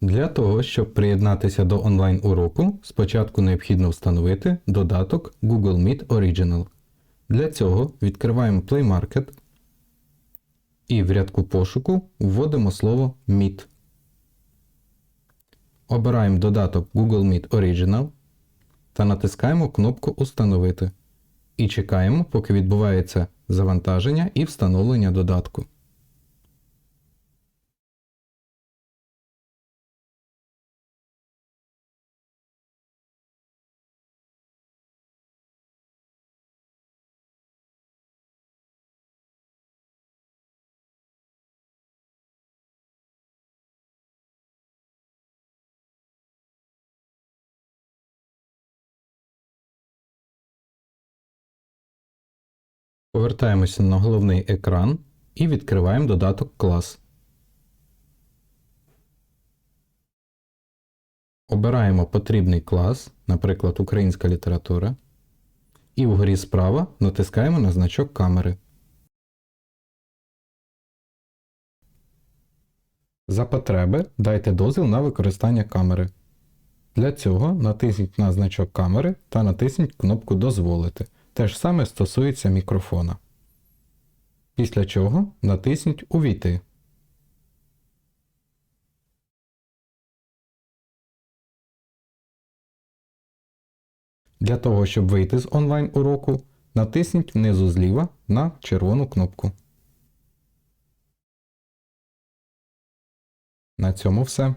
Для того, щоб приєднатися до онлайн-уроку, спочатку необхідно встановити додаток Google Meet Original. Для цього відкриваємо Play Market і в рядку пошуку вводимо слово Meet. Обираємо додаток Google Meet Original та натискаємо кнопку Установити. І чекаємо, поки відбувається завантаження і встановлення додатку. Повертаємося на головний екран і відкриваємо додаток клас. Обираємо потрібний клас, наприклад, українська література. І вгорі справа натискаємо на значок камери. За потреби дайте дозвіл на використання камери. Для цього натисніть на значок камери та натисніть кнопку Дозволити. Те ж саме стосується мікрофона. Після чого натисніть Увійти. Для того, щоб вийти з онлайн уроку, натисніть внизу зліва на червону кнопку. На цьому все.